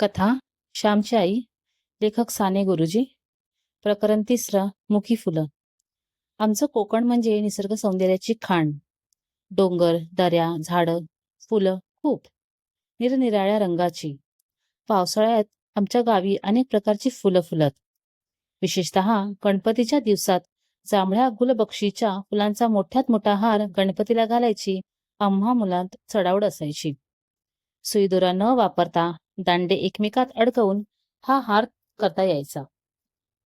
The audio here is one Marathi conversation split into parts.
कथा श्यामची आई लेखक साने गुरुजी प्रकरण तिसरं मुखी फुलं. आमचं कोकण म्हणजे निसर्ग सौंदर्याची खाण. डोंगर दऱ्या झाडं फुलं खूप. निरनिराळ्या रंगाची. पावसाळ्यात आमच्या गावी अनेक प्रकारची फुलं फुलत. विशेषतः गणपतीच्या दिवसात जांभळ्या गुलबक्षीच्या फुलांचा मोठ्यात मोठा हार गणपतीला घालायची आम्हा मुलांत चढावड असायची. सुईदोरा न वापरता दांडे एकमेकात अडकवून हा हार करता यायचा.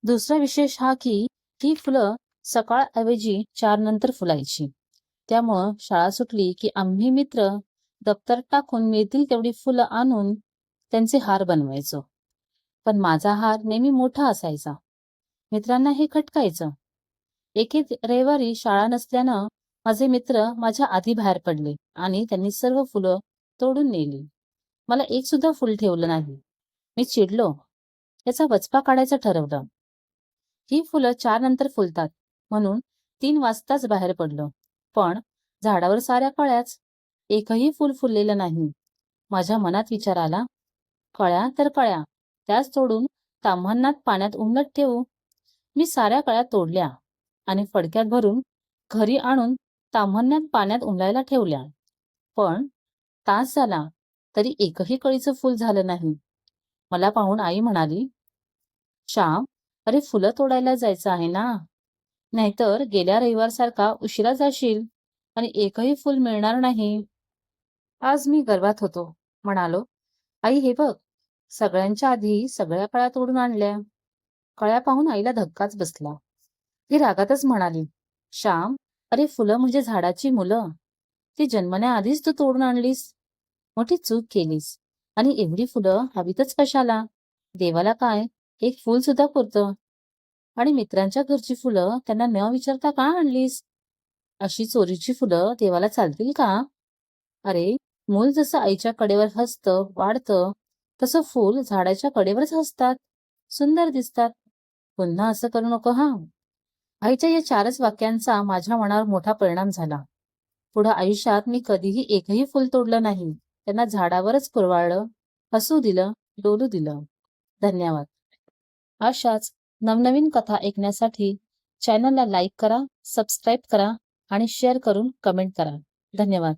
दुसरा विशेष हा की ही फुलं सकाळऐवजी चार नंतर फुलायची. त्यामुळं शाळा सुटली की आम्ही मित्र दप्तर टाकून मिळतील तेवढी फुलं आणून त्यांचे हार बनवायचो. पण माझा हार नेहमी मोठा असायचा. मित्रांना हे खटकायचं. एके रविवारी शाळा नसल्यानं माझे मित्र माझ्या आधी बाहेर पडले आणि त्यांनी सर्व फुलं तोडून नेली. मला एक सुद्धा फुल ठेवलं नाही. मी चिडलो. याचा वचपा काढायचं ठरवलं. ही फुलं चार नंतर फुलतात म्हणून तीन वाजताच बाहेर पडलो. पण झाडावर साऱ्या कळ्याच एकही फुल फुललेलं नाही. माझ्या मनात विचार आला कळ्या तर कळ्या त्याच तोडून ताम्हांनात पाण्यात उमलत ठेवू. मी साऱ्या कळ्या तोडल्या आणि फडक्यात भरून घरी आणून ताम्हांनात पाण्यात उमलायला ठेवल्या. पण तास झाला. तरी एकही कळीचं फुल झालं नाही. मला पाहून आई म्हणाली श्याम अरे फुलं तोडायला जायचं आहे ना? नाहीतर गेल्या रविवारसारखा उशिरा जाशील आणि एकही फुल मिळणार नाही. आज मी गर्वात होतो म्हणालो. आई हे बघ सगळ्यांच्या आधी सगळ्या कळ्या तोडून आणल्या. कळ्या पाहून आईला धक्काच बसला. ती रागातच म्हणाली श्याम अरे फुलं म्हणजे झाडाची मुलं. ती जन्मण्याआधीच तू तोडून आणलीस. मोठी चूक केलीस. आणि एवढी फुलं हवीतच कशाला? देवाला काय? एक फुल सुद्धा पुरतं. आणि मित्रांच्या घरची फुलं त्यांना न विचारता का आणलीस? अशी चोरीची फुलं देवाला चालतील का? अरे मूल जसं आईच्या कडेवर हसतं वाढतं तसं फूल झाडाच्या कडेवरच हसतात. सुंदर दिसतात. पुन्हा असं करू नको हा. आईच्या या चारच वाक्यांचा माझ्या मनावर मोठा परिणाम झाला. पुढं आयुष्यात मी कधीही एकही फुल तोडलं नाही. त्यांना झाडावरच कुरवाळलं हसू दिलं डोलू दिलं. धन्यवाद. अशाच नवनवीन कथा ऐकण्यासाठी चॅनलला लाईक करा सबस्क्राईब करा आणि शेअर करून कमेंट करा. धन्यवाद.